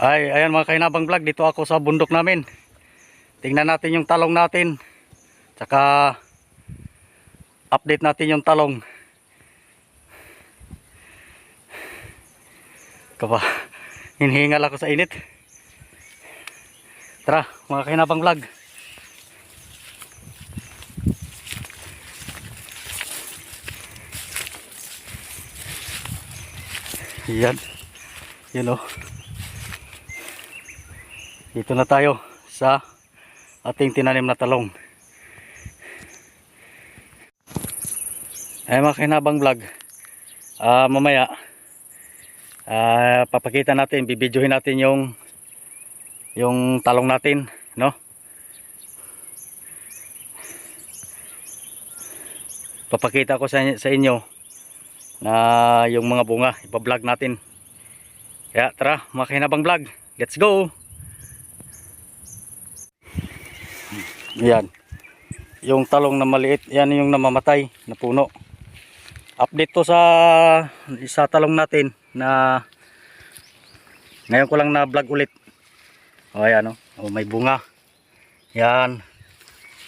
Ay, ayan mga kainabang vlog, dito ako sa bundok namin. Tingnan natin yung talong natin. Tsaka update natin yung talong. Kapa, hinhingal ako sa init. Tara, mga kainabang vlog. Yan. Yan o. Dito na tayo sa ating tinanim na talong. Ay mga kinabang vlog. Ah, mamaya ah, papakita natin, bibidyohin natin yung yung talong natin, no? Papakita ko sa, sa inyo na yung mga bunga, ipa-vlog natin. Kaya tara, mga kinabang vlog. Let's go! Yan. Yung talong na maliit, yan yung namamatay na puno. Update to sa sa talong natin na ngayon ko lang na vlog ulit. O ayan o, o may bunga. Yan.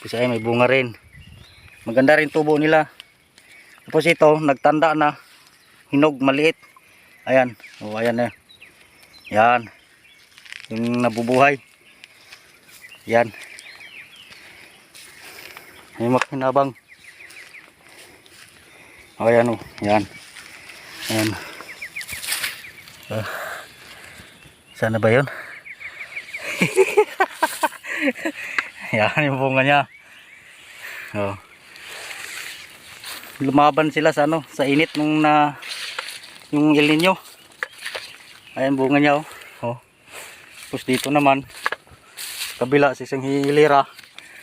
Kasi ay may bunga rin. Maganda rin tubo nila. Tapos ito, nagtanda na. Hinog, maliit. Ayan. O ayan na. Yan. Yung nabubuhay. Yan. May makinabang. O yan o. Yan. Yan. Ah. sana ba yun? yan yung bunga niya. Oh. Lumaban sila sa ano, sa init nung na yung El Nino. Ayan bunga niya oh. oh. Tapos dito naman kabila sa isang hilira.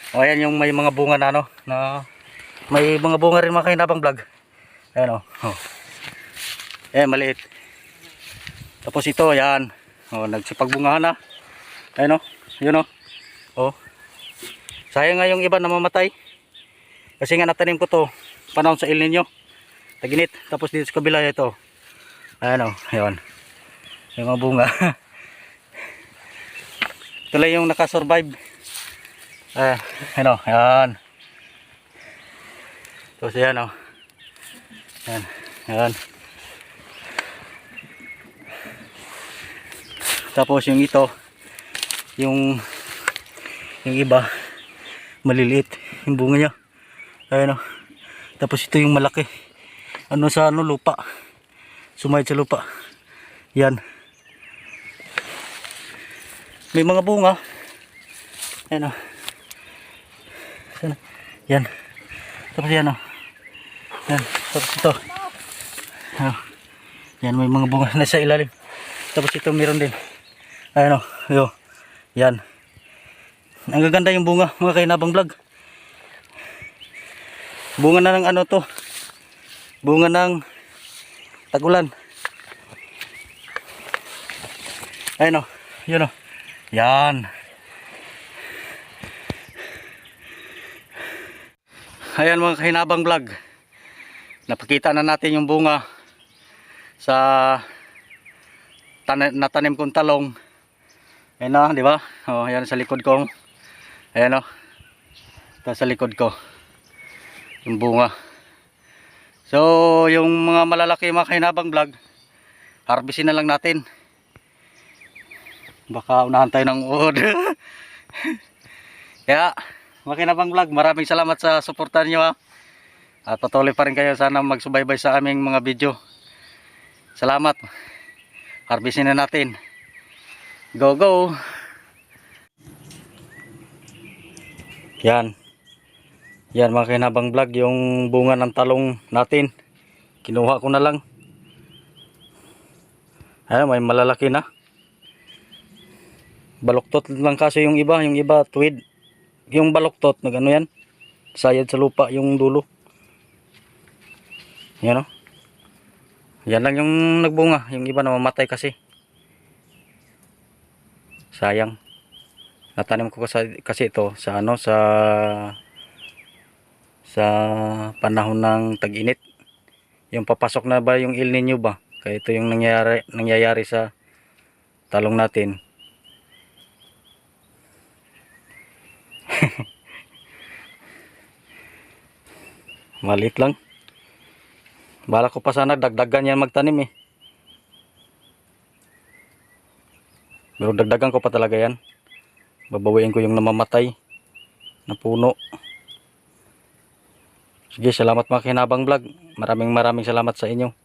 O ayan yung may mga bunga na ano, na may mga bunga rin mga kainabang vlog. Ayan o. Oh. Ayan, maliit. Tapos ito, ayan. O, nagsipagbungahan na. Ayan o. Yun o. O. Sayang nga yung iba namamatay. Kasi nga natanim ko to panahon sa El Nino. Taginit. Tapos dito sa kabila ito. Ayan o. Ayan. Yung mga bunga. ito lang yung nakasurvive. Eh, ano, yan. Tapos yan, oh. Yan, yan. Tapos yung ito, yung yung iba, maliliit yung bunga niya. Ayan, oh. Tapos ito yung malaki. Ano sa ano, lupa. Sumayad sa lupa. Yan. May mga bunga. Ayan, oh. Sana. Yan. Tapos yan oh. Yan. Tapos ito. Oh. Yan may mga bunga na sa ilalim. Tapos ito meron din. Ayan oh. Yo. Yan. Ang gaganda yung bunga mga kainabang vlog. Bunga na ng ano to. Bunga ng tagulan. Ayan oh. Yun oh. Yan. Ayan mga kahinabang vlog. Napakita na natin yung bunga sa tan natanim kong talong. Ayan na, di ba? Oh, ayan sa likod ko. Ayan oh. Ito sa likod ko. Yung bunga. So, yung mga malalaki mga kahinabang vlog, harvestin na lang natin. Baka unahan tayo ng uod. Kaya, Makinabang vlog, maraming salamat sa suportan nyo ha. At patuloy pa rin kayo sana magsubaybay sa aming mga video. Salamat. Harvestin na natin. Go go. Yan. Yan mga kinabang vlog, yung bunga ng talong natin. Kinuha ko na lang. Ayan, may malalaki na. Baluktot lang kasi yung iba, yung iba tuwid yung baluktot nag ano yan. Sayad sa lupa yung dulo. Yan o yan lang yung nagbunga. Yung iba namamatay kasi. Sayang. Natanim ko kasi, kasi ito sa ano sa sa panahon ng tag-init. Yung papasok na ba yung El Nino ba? Kaya ito yung nangyayari, nangyayari sa talong natin. Maliit lang. Bala ko pa sana dagdagan yan magtanim eh. Pero dagdagan ko pa talaga yan. Babawiin ko yung namamatay na puno. Sige, salamat mga kinabang vlog. Maraming maraming salamat sa inyo.